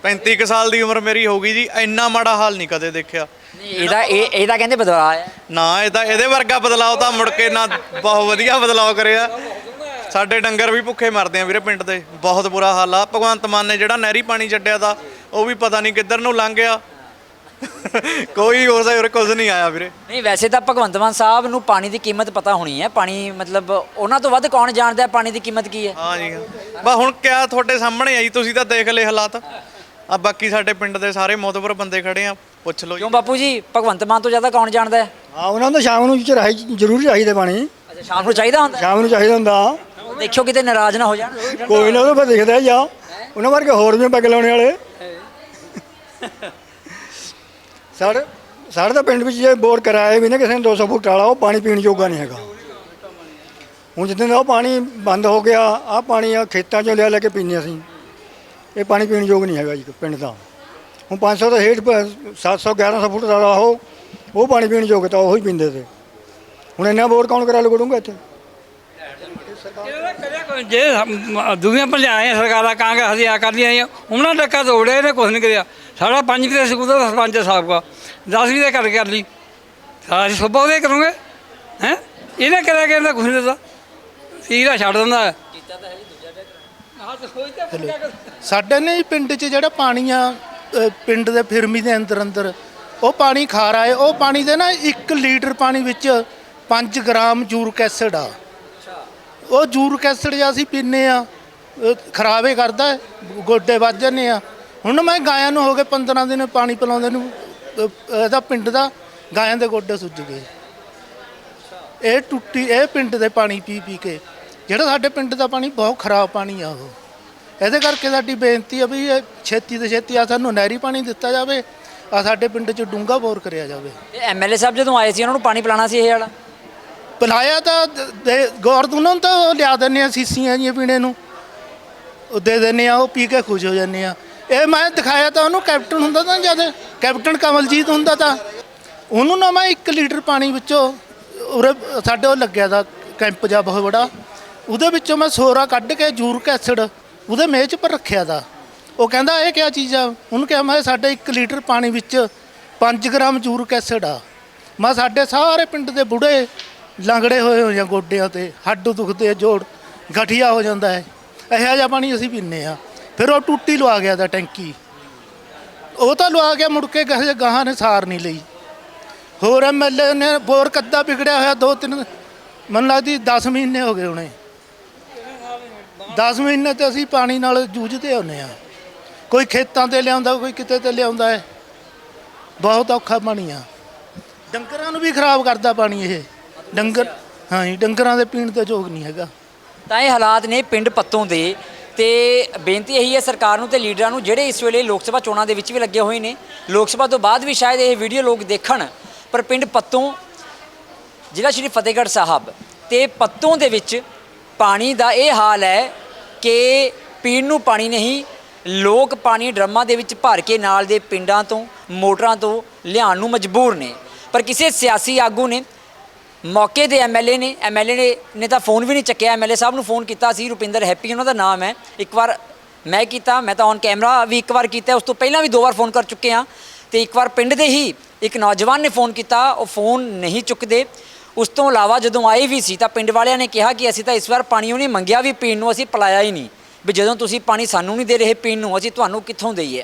35 ਕੁ ਸਾਲ ਦੀ ਉਮਰ ਮੇਰੀ ਹੋ ਗਈ ਜੀ ਇੰਨਾ ਮਾੜਾ ਹਾਲ ਨਹੀਂ ਕਦੇ ਦੇਖਿਆ। ਨਹੀਂ ਇਹਦਾ ਇਹ ਇਹਦਾ ਕਹਿੰਦੇ ਬਦਲਾਅ ਹੈ ਨਾ ਇਹ ਤਾਂ ਇਹਦੇ ਵਰਗਾ ਬਦਲਾਅ ਤਾਂ ਮੁੜ ਕੇ ਨਾ ਬਹੁਤ ਵਧੀਆ ਬਦਲਾਅ ਕਰਿਆ। ਸਾਡੇ ਡੰਗਰ ਵੀ ਭੁੱਖੇ ਮਰਦੇ ਆ ਵੀਰੇ ਪਿੰਡ ਦੇ ਬਹੁਤ ਬੁਰਾ ਹਾਲ ਆ। ਭਗਵੰਤ ਮਾਨ ਨੇ ਜਿਹੜਾ ਨਹਿਰੀ ਪਾਣੀ ਛੱਡਿਆ ਦਾ ਉਹ ਵੀ ਪਤਾ ਨਹੀਂ ਕਿੱਧਰ ਨੂੰ ਲੰਘ ਗਿਆ। ਕੋਈ ਉਸ ਉਰੇ ਕੁਝ ਨਹੀਂ ਆਇਆ ਵੀਰੇ। ਨਹੀਂ ਵੈਸੇ ਤਾਂ ਭਗਵੰਤ ਮਾਨ ਸਾਹਿਬ ਨੂੰ ਪਾਣੀ ਦੀ ਕੀਮਤ ਪਤਾ ਹੋਣੀ ਹੈ। ਪਾਣੀ ਮਤਲਬ ਉਹਨਾਂ ਤੋਂ ਵੱਧ ਕੌਣ ਜਾਣਦਾ ਹੈ ਪਾਣੀ ਦੀ ਕੀਮਤ ਕੀ ਹੈ? ਹਾਂ ਜੀ ਬਸ ਹੁਣ ਕਿਆ ਤੁਹਾਡੇ ਸਾਹਮਣੇ ਆ ਜੀ ਤੁਸੀਂ ਤਾਂ ਦੇਖ ਲਏ ਹਾਲਾਤ। ਆ ਬਾਕੀ ਸਾਡੇ ਪਿੰਡ ਦੇ ਸਾਰੇ ਮੋਤਬਰ ਬੰਦੇ ਖੜੇ ਆ ਪੁੱਛ ਲਓ ਜੀ। ਕਿਉਂ ਬਾਪੂ ਜੀ ਭਗਵੰਤ ਮਾਨ ਤੋਂ ਜ਼ਿਆਦਾ ਕੌਣ ਜਾਣਦਾ ਹੈ? ਹਾਂ ਉਹਨਾਂ ਨੂੰ ਸ਼ਾਮ ਨੂੰ ਚਰਾਈ ਜ਼ਰੂਰ ਚਾਹੀਦਾ ਪਾਣੀ। ਅੱਛਾ ਸ਼ਾਮ ਨੂੰ ਚਾਹੀਦਾ ਹੁੰਦਾ? ਸ਼ਾਮ ਨੂੰ ਚਾਹੀਦਾ ਹੁੰਦਾ। ਦੇਖਿਓ ਕਿਤੇ ਨਾਰਾਜ਼ ਨਾ ਹੋ ਜਾਣ। ਕੋਈ ਨਾ ਉਹ ਤਾਂ ਦਿਖਦਾ ਜਾ ਉਹਨਾਂ ਵਰਗੇ ਹੋਰ ਵੀ ਪੈਗ ਲਾਉਣੇ ਵਾਲੇ ਸਾਡੇ ਸਾਡੇ ਤਾਂ ਪਿੰਡ ਵਿੱਚ ਜੇ ਬੋਰ ਕਰਾਇਆ ਵੀ ਨਾ ਕਿਸੇ ਨੇ 200 ਫੁੱਟ ਵਾਲਾ, ਉਹ ਪਾਣੀ ਪੀਣ ਯੋਗਾ ਨਹੀਂ ਹੈਗਾ। ਹੁਣ ਜਿੱਦਾਂ ਦਾ ਉਹ ਪਾਣੀ ਬੰਦ ਹੋ ਗਿਆ, ਆਹ ਪਾਣੀ ਆ ਖੇਤਾਂ 'ਚੋਂ ਲਿਆ ਲੈ ਕੇ ਪੀਂਦੇ ਅਸੀਂ। ਇਹ ਪਾਣੀ ਪੀਣ ਯੋਗ ਨਹੀਂ ਹੈਗਾ ਜੀ ਪਿੰਡ ਦਾ। ਹੁਣ 500 ਦਾ ਹੇਠ 700 1100 ਫੁੱਟ ਵਾਲਾ ਉਹ ਉਹ ਪਾਣੀ ਪੀਣ ਯੋਗ ਤਾਂ ਉਹ ਹੀ ਪੀਂਦੇ ਤੇ। ਹੁਣ ਇੰਨਾ ਬੋਰ ਕੌਣ ਕਰਾ ਲਗੜੂਗਾ ਇੱਥੇ? ਜੇ ਦੁਨੀਆ ਭਲਿਆਏ ਸਰਕਾਰਾਂ, ਕਾਂਗਰਸ ਦੀਆਂ ਕਰਦੀਆਂ ਆਈਆਂ, ਉਹਨਾਂ ਟੱਕਾ ਤੋੜਿਆ, ਇਹਨੇ ਕੁਝ ਨਹੀਂ ਕਰਿਆ। ਸਾਡਾ ਪੰਜ ਕਿਤੇ ਸਕੂਲ ਦਾ ਸਰਪੰਚ ਸਾਹਿਬ ਦਾ 10 ਵੀ ਦੇ ਕਰ ਕਰ ਲਈ। ਸਾਰੀ ਸੁਬਾ ਉਹਦੇ ਕਰੋਗੇ, ਹੈ? ਇਹਨੇ ਕਰਿਆ ਕਿ ਇਹਦਾ ਕੁਝ ਨਹੀਂ ਦਿੱਤਾ? ਤੀਰਾ ਛੱਡ ਦਿੰਦਾ ਸਾਡੇ ਨੇ ਪਿੰਡ 'ਚ ਜਿਹੜਾ ਪਾਣੀ ਆ ਪਿੰਡ ਦੇ ਫਿਰਮੀ ਦੇ ਅੰਦਰ ਅੰਦਰ, ਉਹ ਪਾਣੀ ਖਾਰਾ ਹੈ ਉਹ ਪਾਣੀ ਦੇ ਨਾ 1 ਲੀਟਰ ਪਾਣੀ ਵਿੱਚ 5 ਗ੍ਰਾਮ ਜੂਰਿਕ ਐਸਿਡ ਆ। ਉਹ ਜੂਰਿਕ ਕੈਸਟ ਜੇ ਅਸੀਂ ਪੀਨੇ ਆ ਅ, ਖਰਾਬੇ ਕਰਦਾ ਗੋਡੇ ਵੱਜ ਜਾਂਦੇ ਆ। ਹੁਣ ਮੈਂ ਗਾਇਆਂ ਨੂੰ ਹੋ ਗਏ 15 ਦਿਨ ਪਾਣੀ ਪਿਲਾਉਂਦੇ ਨੂੰ ਇਹਦਾ ਪਿੰਡ ਦਾ ਗਾਇਆਂ ਦੇ ਗੋਡੇ ਸੁੱਜ ਗਏ। ਇਹ ਟੁੱਟੀ ਇਹ ਪਿੰਡ ਦੇ ਪਾਣੀ ਪੀ ਪੀ ਕੇ ਜਿਹੜਾ ਸਾਡੇ ਪਿੰਡ ਦਾ ਪਾਣੀ ਬਹੁਤ ਖਰਾਬ ਪਾਣੀ ਆ ਉਹ। ਇਹਦੇ ਕਰਕੇ ਸਾਡੀ ਬੇਨਤੀ ਆ ਵੀ ਇਹ ਛੇਤੀ ਤੋਂ ਛੇਤੀ ਆ ਸਾਨੂੰ ਨਹਿਰੀ ਪਾਣੀ ਦਿੱਤਾ ਜਾਵੇ ਆ ਸਾਡੇ ਪਿੰਡ 'ਚ ਡੂੰਘਾ ਬੋਰ ਕਰਿਆ ਜਾਵੇ। ਤੇ ਐਮਐਲਏ ਸਾਹਿਬ ਜਦੋਂ ਆਏ ਸੀ ਉਹਨਾਂ ਨੂੰ ਪਾਣੀ ਪਿਲਾਣਾ ਸੀ ਇਹ ਵਾਲਾ? ਪਿਲਾਇਆ ਤਾਂ ਦ- ਦੇ ਗੌਰਦੂਨਾਂ ਨੂੰ ਤਾਂ ਉਹ ਲਿਆ ਦਿੰਦੇ ਆ ਸੀਸੀਆਂ ਜੀਆਂ ਪੀਣੇ ਨੂੰ। ਉਹ ਦੇ ਦਿੰਦੇ ਆ ਉਹ ਪੀ ਕੇ ਖੁਸ਼ ਹੋ ਜਾਂਦੇ ਆ ਇਹ ਮੈਂ ਦਿਖਾਇਆ ਤਾਂ ਉਹਨੂੰ, ਕੈਪਟਨ ਹੁੰਦਾ ਤਾਂ ਜਦ ਕੈਪਟਨ ਕਮਲਜੀਤ ਹੁੰਦਾ ਤਾਂ। ਉਹਨੂੰ ਨਾ ਮੈਂ 1 ਲੀਟਰ ਪਾਣੀ ਵਿੱਚੋਂ ਉਰੇ ਸਾਡੇ ਉਹ ਲੱਗਿਆ ਦਾ ਕੈਂਪ ਜਾ ਬਹੁਤ ਬੜਾ। ਉਹਦੇ ਵਿੱਚੋਂ ਮੈਂ ਸੋਰਾ ਕੱਢ ਕੇ ਜੂਰਿਕ ਐਸਿਡ ਉਹਦੇ ਮੇਜ਼ ਪਰ ਰੱਖਿਆ ਦਾ। ਉਹ ਕਹਿੰਦਾ ਇਹ ਕਿਆ ਚੀਜ਼ ਆ? ਉਹਨੂੰ ਕਿਹਾ ਮੈਂ ਸਾਡੇ 1 ਲੀਟਰ ਪਾਣੀ ਵਿੱਚ 5 ਗ੍ਰਾਮ ਜੂਰਿਕ ਐਸਿਡ ਆ। ਮੈਂ ਸਾਡੇ ਸਾਰੇ ਪਿੰਡ ਦੇ ਬੁੜੇ ਲੰਗੜੇ ਹੋਏ ਹੋਏ ਆ ਗੋਡਿਆਂ ਤੇ, ਹੱਡ ਦੁਖਦੇ ਆ, ਜੋੜ ਗਠੀਆ ਹੋ ਜਾਂਦਾ ਹੈ। ਇਹੋ ਜਿਹਾ ਪਾਣੀ ਅਸੀਂ ਪੀਂਦੇ ਆ ਫਿਰ ਉਹ ਟੂਟੀ ਲਵਾ ਗਿਆ ਦਾ ਟੈਂਕੀ। ਉਹ ਤਾਂ ਲਵਾ ਗਿਆ, ਮੁੜ ਕੇ ਕਹੇ ਗਾਹਾਂ ਨੇ ਸਾਰ ਨਹੀਂ ਲਈ। ਹੋਰ ਐਮਐਲਏ ਨੇ ਬੋਰ ਕੱਦਾ ਵਿਗੜਿਆ ਹੋਇਆ ਦੋ ਤਿੰਨ, ਮੈਨੂੰ ਲੱਗਦੀ 10 ਮਹੀਨੇ ਹੋ ਗਏ ਹੁਣੇ। 10 ਮਹੀਨੇ ਤੇ ਅਸੀਂ ਪਾਣੀ ਨਾਲ ਜੂਝਦੇ ਹੁੰਨੇ ਆ ਕੋਈ ਖੇਤਾਂ ਤੇ ਲਿਆਉਂਦਾ, ਕੋਈ ਕਿਤੇ ਤੇ ਲਿਆਉਂਦਾ ਹੈ। ਬਹੁਤ ਔਖਾ ਪਾਣੀ ਆ। ਡੰਗਰਾਂ ਨੂੰ ਵੀ ਖਰਾਬ ਕਰਦਾ ਪਾਣੀ ਇਹ। ਡੰਗਰ, ਹਾਂਜੀ, ਡੰਗਰਾਂ ਦੇ ਪੀਣ ਦਾ ਯੋਗ ਨਹੀਂ ਹੈਗਾ। ਤਾਂ ਇਹ ਹਾਲਾਤ ਨੇ ਪਿੰਡ ਪੱਤੋਂ ਦੇ ਤੇ ਬੇਨਤੀ ਇਹੀ ਹੈ ਸਰਕਾਰ ਨੂੰ ਤੇ ਲੀਡਰਾਂ ਨੂੰ, ਜਿਹੜੇ ਇਸ ਵੇਲੇ ਲੋਕ ਸਭਾ ਚੋਣਾਂ ਦੇ ਵਿੱਚ ਵੀ ਲੱਗੇ ਹੋਏ ਨੇ, ਲੋਕ ਸਭਾ ਤੋਂ ਬਾਅਦ ਵੀ ਸ਼ਾਇਦ ਇਹ ਵੀਡੀਓ ਲੋਕ ਦੇਖਣ, ਪਰ ਪਿੰਡ ਪੱਤੋਂ, ਜ਼ਿਲ੍ਹਾ ਸ਼੍ਰੀ ਫਤਿਹਗੜ੍ਹ ਸਾਹਿਬ ਤੇ ਪੱਤੋਂ ਦੇ ਵਿੱਚ ਪਾਣੀ ਦਾ ਇਹ ਹਾਲ ਹੈ ਕਿ ਪੀਣ ਨੂੰ ਪਾਣੀ ਨਹੀਂ, ਲੋਕ ਪਾਣੀ ਡਰਮਾਂ ਦੇ ਵਿੱਚ ਭਰ ਕੇ ਨਾਲ ਦੇ ਪਿੰਡਾਂ ਤੋਂ, ਮੋਟਰਾਂ ਤੋਂ ਲਿਆਉਣ ਨੂੰ ਮਜਬੂਰ ਨੇ। ਪਰ ਕਿਸੇ ਸਿਆਸੀ ਆਗੂ ਨੇ ਮੌਕੇ ਦੇ ਐਮਐਲਏ ਨੇ ਐਮਐਲਏ ਨੇ ਨੇ ਤਾਂ ਫੋਨ ਵੀ ਨਹੀਂ ਚੱਕਿਆ। ਐਮਐਲਏ ਸਾਹਿਬ ਨੂੰ ਫੋਨ ਕੀਤਾ ਸੀ, ਰੁਪਿੰਦਰ ਹੈਪੀ ਉਹਨਾਂ ਦਾ ਨਾਮ ਹੈ। ਇੱਕ ਵਾਰ ਮੈਂ ਕੀਤਾ, ਮੈਂ ਤਾਂ ਔਨ ਕੈਮਰਾ ਵੀ ਇੱਕ ਵਾਰ ਕੀਤਾ, ਉਸ ਤੋਂ ਪਹਿਲਾਂ ਵੀ ਦੋ ਵਾਰ ਫੋਨ ਕਰ ਚੁੱਕੇ ਹਾਂ। ਤੇ ਇੱਕ ਵਾਰ ਪਿੰਡ ਦੇ ਹੀ ਇੱਕ ਨੌਜਵਾਨ ਨੇ ਫੋਨ ਕੀਤਾ, ਉਹ ਫੋਨ ਨਹੀਂ ਚੁੱਕਦੇ। ਉਸ ਤੋਂ ਇਲਾਵਾ ਜਦੋਂ ਆਏ ਵੀ ਸੀ, ਤਾਂ ਪਿੰਡ ਵਾਲਿਆਂ ਨੇ ਕਿਹਾ ਕਿ ਅਸੀਂ ਤਾਂ ਇਸ ਵਾਰ ਪਾਣੀ ਉਹਨੇ ਮੰਗਿਆ ਵੀ ਪੀਣ ਨੂੰ, ਅਸੀਂ ਪਿਲਾਇਆ ਹੀ ਨਹੀਂ। ਵੀ ਜਦੋਂ ਤੁਸੀਂ ਪਾਣੀ ਸਾਨੂੰ ਨਹੀਂ ਦੇ ਰਹੇ ਪੀਣ ਨੂੰ, ਅਸੀਂ ਤੁਹਾਨੂੰ ਕਿੱਥੋਂ ਦਈਏ?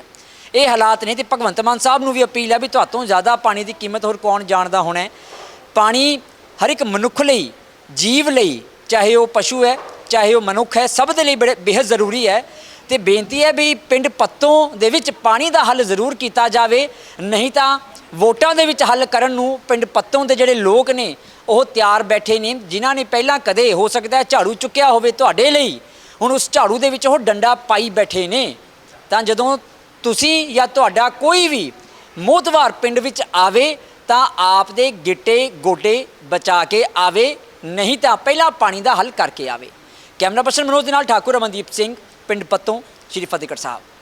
ਇਹ ਹਾਲਾਤ ਨੇ ਤੇ ਭਗਵੰਤ ਮਾਨ ਸਾਹਿਬ ਨੂੰ ਵੀ ਅਪੀਲ ਹੈ ਵੀ ਤੁਹਾਤੋਂ ਜ਼ਿਆਦਾ ਪਾਣੀ ਦੀ ਕੀਮਤ ਹੋਰ ਕੌਣ ਜਾਣਦਾ ਹੋਣਾ ਪਾਣੀ ਹਰ ਇੱਕ ਮਨੁੱਖ ਲਈ, ਜੀਵ ਲਈ, ਚਾਹੇ ਉਹ ਪਸ਼ੂ ਹੈ, ਚਾਹੇ ਉਹ ਮਨੁੱਖ ਹੈ, ਸਭ ਦੇ ਲਈ ਬੜੇ ਬੇहद ਜ਼ਰੂਰੀ ਹੈ। ਤੇ ਬੇਨਤੀ ਹੈ ਵੀ ਪਿੰਡ ਪੱਤੋਂ ਦੇ ਵਿੱਚ ਪਾਣੀ ਦਾ ਹੱਲ ਜ਼ਰੂਰ ਕੀਤਾ ਜਾਵੇ, ਨਹੀਂ ਤਾਂ ਵੋਟਾਂ ਦੇ ਵਿੱਚ ਹੱਲ ਕਰਨ ਨੂੰ ਪਿੰਡ ਪੱਤੋਂ ਦੇ ਜਿਹੜੇ ਲੋਕ ਨੇ, ਉਹ ਤਿਆਰ ਬੈਠੇ ਨੇ, ਜਿਨ੍ਹਾਂ ਨੇ ਪਹਿਲਾਂ ਕਦੇ ਹੋ ਸਕਦਾ ਹੈ ਝਾੜੂ ਚੁੱਕਿਆ ਹੋਵੇ ਤੁਹਾਡੇ ਲਈ, ਹੁਣ ਉਸ ਝਾੜੂ ਦੇ ਵਿੱਚ ਉਹ ਡੰਡਾ ਪਾਈ ਬੈਠੇ ਨੇ। ਤਾਂ ਜਦੋਂ ਤੁਸੀਂ ਜਾਂ ਤੁਹਾਡਾ ਕੋਈ ਵੀ ਮੋਤਵਾਰ ਪਿੰਡ ਵਿੱਚ ਆਵੇ ਤਾਂ ਆਪ ਦੇ ਗਿੱਟੇ ਗੋਡੇ ਬਚਾ ਕੇ ਆਵੇ, ਨਹੀਂ ਤਾਂ ਪਹਿਲਾਂ ਪਾਣੀ ਦਾ ਹੱਲ ਕਰਕੇ ਆਵੇ। ਕੈਮਰਾ ਪਰਸਨ ਮਨੋਜ ਦੇ ਨਾਲ ਠਾਕੁਰ ਅਮਨਦੀਪ ਸਿੰਘ, ਪਿੰਡ ਪੱਤੋਂ, ਸ਼੍ਰੀ ਫਤਿਹਗੜ੍ਹ ਸਾਹਿਬ।